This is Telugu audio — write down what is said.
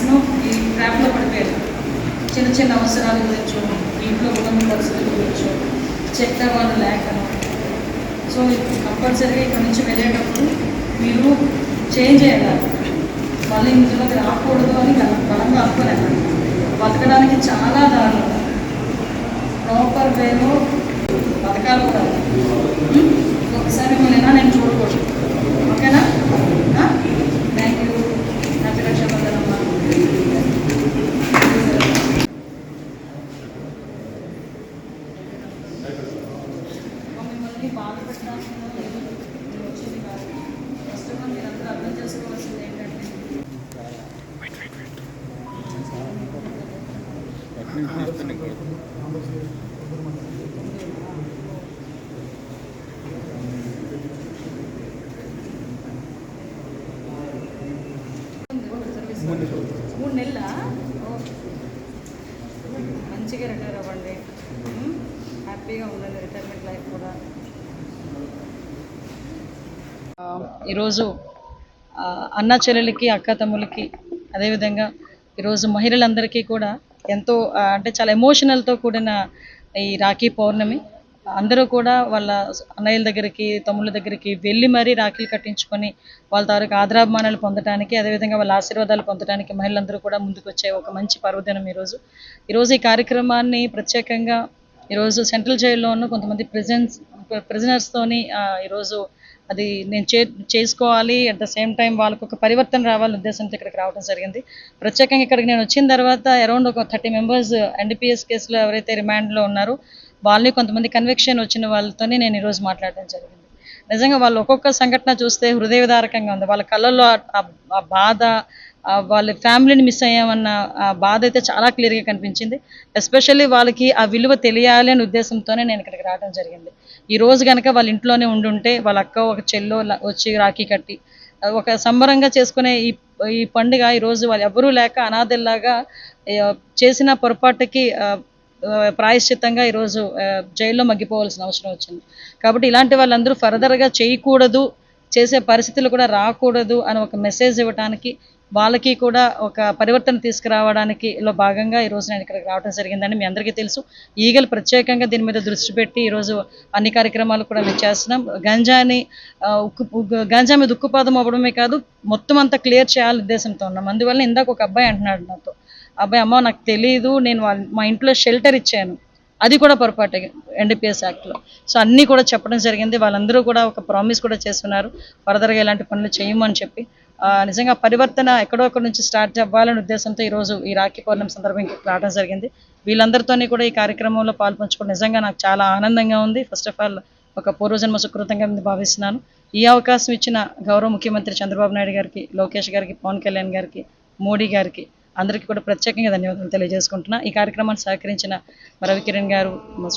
మ్యాక్సిమం ఈ ట్రాప్లో పడిపోయారు. చిన్న చిన్న అవసరాల గురించో ఇంట్లో ఉన్న పరిస్థితుల గురించో చెత్త వాళ్ళు లేకను. సో కంపల్సరీగా ఇక్కడ నుంచి వెళ్ళేటప్పుడు మీరు చేంజ్ అయ్యారు మళ్ళీ ఇందులోకి రాకూడదు అని బలంగా అనుకోలేదు. బతకడానికి చాలా దారులు ప్రాపర్ వేలో బతకాలి కూడా ఉం? ఒకసారి మళ్ళీ నేను చూడకూడదు ఓకేనా థ్యాంక్ యూ హ్యాపీ రక్షాబంధన్ అమ్మా మిమ్మల్ని బాధ పెట్టడానికి నేను వచ్చింది కాదు ఫస్ట్ ఆఫ్ ఆల్ మీరందరూ అర్థం చేసుకోవాల్సింది ఏంటంటే మూడు నెలల? మంచిగా రిటైర్ అవ్వండి. హ్యాపీగా ఉండండి రిటైర్మెంట్ లైఫ్ కూడా. ఈరోజు అన్నా అన్న చెల్లెలకి అక్క తమ్ములకి అదేవిధంగా ఈరోజు మహిళలందరికీ కూడా ఎంతో అంటే చాలా ఎమోషనల్తో కూడిన ఈ రాఖీ పౌర్ణమి. అందరూ కూడా వాళ్ళ అన్నయ్యల దగ్గరికి తమ్ముళ్ళ దగ్గరికి వెళ్ళి మరీ రాఖీలు కట్టించుకొని వాళ్ళ తాలూకు ఆదరాభిమానాలు పొందడానికి అదేవిధంగా వాళ్ళ ఆశీర్వాదాలు పొందడానికి మహిళలందరూ కూడా ముందుకు వచ్చే ఒక మంచి పర్వదినం ఈరోజు. ఈరోజు ఈ కార్యక్రమాన్ని ప్రత్యేకంగా ఈరోజు సెంట్రల్ జైల్లో ఉన్న కొంతమంది ప్రిజన్స్ ప్రిజనర్స్తోని ఈరోజు అది నేను చే చేసుకోవాలి. అట్ ద సేమ్ టైం వాళ్ళకు ఒక పరివర్తన రావాలని ఉద్దేశంతో ఇక్కడికి రావడం జరిగింది. ప్రత్యేకంగా ఇక్కడికి నేను వచ్చిన తర్వాత అరౌండ్ ఒక థర్టీ మెంబర్స్ ఎన్డీపీఎస్ కేసులో ఎవరైతే రిమాండ్లో ఉన్నారో వాళ్ళని కొంతమంది కన్విక్షన్ వచ్చిన వాళ్ళతోనే నేను ఈరోజు మాట్లాడడం జరిగింది. నిజంగా వాళ్ళు ఒక్కొక్క సంఘటన చూస్తే హృదయవిదారకంగా ఉంది. వాళ్ళ కళ్ళల్లో ఆ- బాధ వాళ్ళ ఫ్యామిలీని మిస్ అయ్యామన్న ఆ బాధ అయితే చాలా క్లియర్గా కనిపించింది. ఎస్పెషల్లీ వాళ్ళకి ఆ విలువ తెలియాలి అనే ఉద్దేశంతోనే నేను ఇక్కడికి రావడం జరిగింది. ఈ రోజు కనుక వాళ్ళ ఇంట్లోనే ఉండుంటే వాళ్ళ అక్క ఒక చెల్లో వచ్చి రాఖీ కట్టి ఒక సంబరంగా చేసుకునే ఈ ఈ పండుగ ఈ రోజు వాళ్ళు ఎవరూ లేక అనాథల్లాగా చేసిన పొరపాటుకి ప్రాయశ్చిత్తంగా ఈరోజు జైల్లో మగ్గిపోవాల్సిన అవసరం వచ్చింది. కాబట్టి ఇలాంటి వాళ్ళందరూ ఫర్దర్గా చేయకూడదు చేసే పరిస్థితులు కూడా రాకూడదు అని ఒక మెసేజ్ ఇవ్వడానికి వాళ్ళకి కూడా ఒక పరివర్తన తీసుకురావడానికి లో భాగంగా ఈరోజు నేను ఇక్కడికి రావడం జరిగిందని మీ అందరికీ తెలుసు. ఈగలు ప్రత్యేకంగా దీని మీద దృష్టి పెట్టి ఈరోజు అన్ని కార్యక్రమాలు కూడా మేము చేస్తున్నాం. గంజాని ఉక్కు గంజా మీద ఉక్కుపాదం అవ్వడమే కాదు మొత్తం అంతా క్లియర్ చేయాలని ఉద్దేశంతో ఉన్నాం. అందువల్ల ఇందాక ఒక అబ్బాయి అంటున్నాడు నాతో. అబ్బాయి అమ్మ నాకు తెలియదు నేను మా ఇంట్లో షెల్టర్ ఇచ్చాను. అది కూడా పొరపాటే ఎన్డీపీఎస్ యాక్ట్లో సో అన్నీ కూడా చెప్పడం జరిగింది. వాళ్ళందరూ కూడా ఒక ప్రామిస్ కూడా చేస్తున్నారు. ఫర్దర్గా ఇలాంటి పనులు చేయమని చెప్పి నిజంగా పరివర్తన ఎక్కడో ఒకటి నుంచి స్టార్ట్ అవ్వాలనే ఉద్దేశంతో ఈరోజు ఈ రాఖీ పౌర్ణమి సందర్భంగా రావడం జరిగింది. వీళ్ళందరితోని కూడా ఈ కార్యక్రమంలో పాల్పంచుకోవడం నిజంగా నాకు చాలా ఆనందంగా ఉంది. ఫస్ట్ ఆఫ్ ఆల్ ఒక పూర్వజన్మ సుకృతంగా భావిస్తున్నాను. ఈ అవకాశం ఇచ్చిన గౌరవ ముఖ్యమంత్రి చంద్రబాబు నాయుడు గారికి లోకేష్ గారికి పవన్ కళ్యాణ్ గారికి మోడీ గారికి అందరికీ కూడా ప్రత్యేకంగా ధన్యవాదాలు తెలియజేసుకుంటున్నా. ఈ కార్యక్రమాన్ని సహకరించిన రవికిరణ్ గారు మా